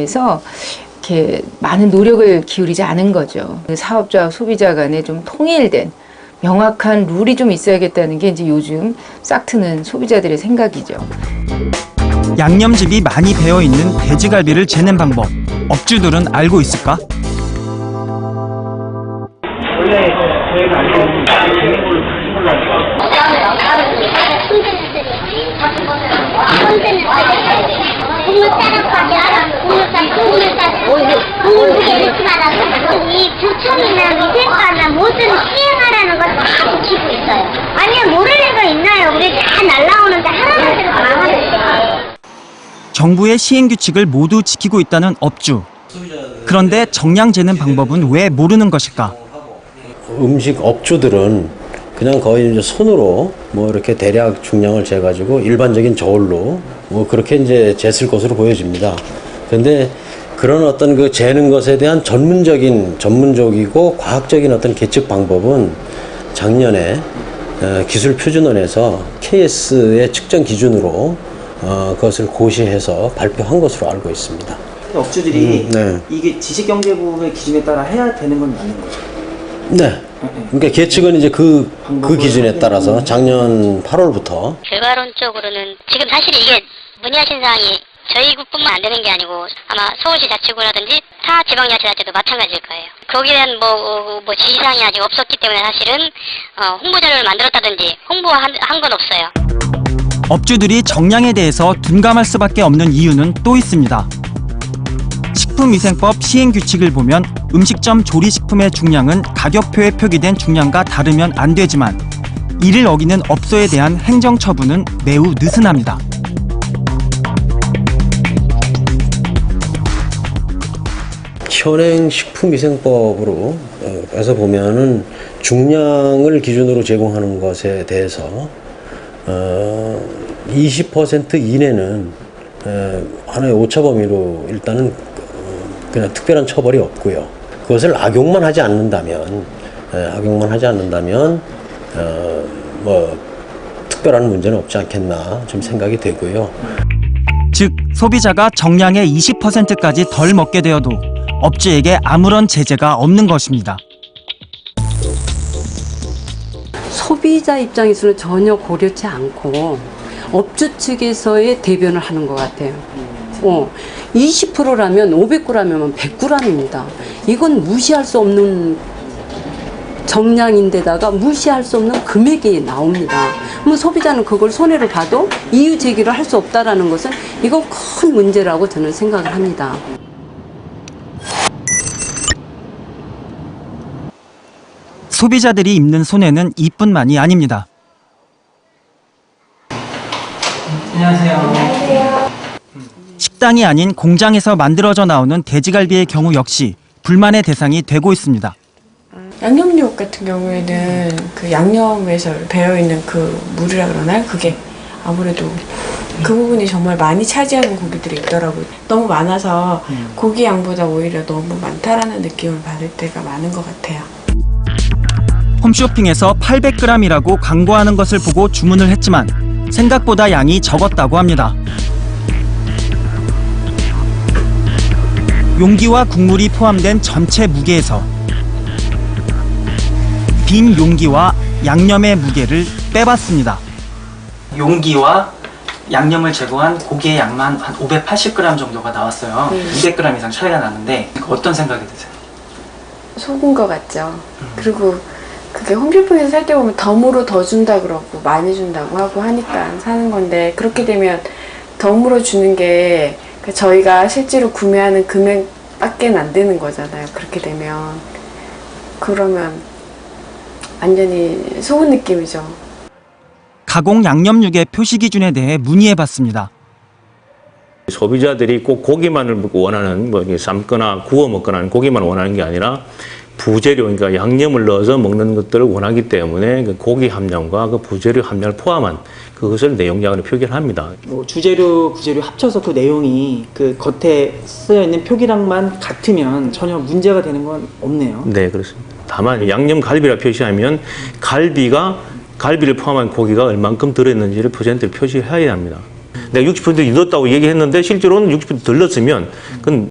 대해서 이렇게 많은 노력을 기울이지 않은 거죠. 그 사업자와 소비자 간에 좀 통일된 명확한 룰이 좀 있어야겠다는 게 이제 요즘 싹 트는 소비자들의 생각이죠. 양념즙이 많이 배어 있는 돼지갈비를 재는 방법. 업주들은 알고 있을까? 이 주청이나 위생과나 모든 시행하라는 걸 다 지키고 있어요. 아니면 모르는 거 있나요? 우리 다 날라오는데 하나만 망하는 거. 정부의 시행 규칙을 모두 지키고 있다는 업주. 그런데 정량 재는 방법은 왜 모르는 것일까? 음식 업주들은 그냥 거의 이제 손으로 뭐 이렇게 대략 중량을 재가지고 일반적인 저울로 뭐 그렇게 이제 쟀을 것으로 보여집니다. 그런데 그런 어떤 그 재는 것에 대한 전문적인 전문적이고 과학적인 어떤 계측 방법은 작년에 어, 기술 표준원에서 KS의 측정 기준으로 어, 그것을 고시해서 발표한 것으로 알고 있습니다. 업주들이 음, 네. 이게 지식경제부의 기준에 따라 해야 되는 건 맞는 거죠. 네. 그러니까 계측은 이제 그, 그 기준에 따라서 작년 8월부터 결과론적으로는 지금 사실 이게 문의하신 사항이 저희 국뿐만 안 되는 게 아니고 아마 서울시 자치구라든지 타 지방자치단체도 마찬가지일 거예요. 거기에 뭐, 어, 뭐 지시사항이 아직 없었기 때문에 사실은 어, 홍보 자료를 만들었다든지 홍보한 한 건 없어요. 업주들이 정량에 대해서 둔감할 수밖에 없는 이유는 또 있습니다. 식품위생법 시행 규칙을 보면 음식점 조리식품의 중량은 가격표에 표기된 중량과 다르면 안 되지만 이를 어기는 업소에 대한 행정 처분은 매우 느슨합니다. 현행 식품위생법으로 어, 해서 보면은 중량을 기준으로 제공하는 것에 대해서 어, 20% 이내는 어, 하나의 오차 범위로 일단은 어, 그냥 특별한 처벌이 없고요. 그것을 악용만 하지 않는다면 에, 악용만 하지 않는다면 어, 뭐 특별한 문제는 없지 않겠나 좀 생각이 되고요. 즉 소비자가 정량의 20%까지 덜 먹게 되어도 업주에게 아무런 제재가 없는 것입니다. 소비자 입장에서는 전혀 고려치 않고 업주 측에서의 대변을 하는 것 같아요. 어, 20%라면 500g이면 100g입니다. 이건 무시할 수 없는 정량인데다가 무시할 수 없는 금액이 나옵니다. 그럼 소비자는 그걸 손해를 봐도 이유 제기를 할 수 없다라는 것은 이건 큰 문제라고 저는 생각을 합니다. 소비자들이 입는 손해는 이뿐만이 아닙니다. 식당이 아닌 공장에서 만들어져 나오는 돼지갈비의 경우 역시 불만의 대상이 되고 있습니다. 양념육 같은 경우에는 그 양념에서 배어 있는 그 물이라 그러나요? 그게 아무래도 그 부분이 정말 많이 차지하는 고기들이 있더라고요. 너무 많아서 고기 양보다 오히려 너무 많다라는 느낌을 받을 때가 많은 것 같아요. 홈쇼핑에서 800g이라고 광고하는 것을 보고 주문을 했지만 생각보다 양이 적었다고 합니다. 용기와 국물이 포함된 전체 무게에서 빈 용기와 양념의 무게를 빼봤습니다. 용기와 양념을 제공한 고기의 양만 한 580g 정도가 나왔어요. 200g 이상 차이가 나는데 어떤 생각이 드세요? 속은 것 같죠. 그리고 그게 홈쇼핑에서 살 때 보면 덤으로 더 준다 그러고 많이 준다고 하고 하니까 사는 건데 그렇게 되면 덤으로 주는 게그 저희가 실제로 구매하는 금액밖에 안 되는 거잖아요. 그렇게 되면 그러면 완전히 속은 느낌이죠. 가공 양념육의 표시 기준에 대해 문의해 봤습니다. 소비자들이 꼭 고기만을 원하는 뭐 이게 삶거나 구워 먹거나 하는 고기만 원하는 게 아니라 부재료 그러니까 양념을 넣어서 먹는 것들을 원하기 때문에 그 고기 함량과 그 부재료 함량을 포함한 그것을 내용량으로 표기를 합니다. 뭐 주재료, 부재료 합쳐서 그 내용이 그 겉에 쓰여 있는 표기량만 같으면 전혀 문제가 되는 건 없네요. 네, 그렇습니다. 다만 양념 갈비라 표시하면 갈비가 갈비를 포함한 고기가 얼만큼 들어있는지를 퍼센트를 표시해야 합니다. 내가 60% 넣었다고 얘기했는데 실제로는 60%덜 넣었으면 그건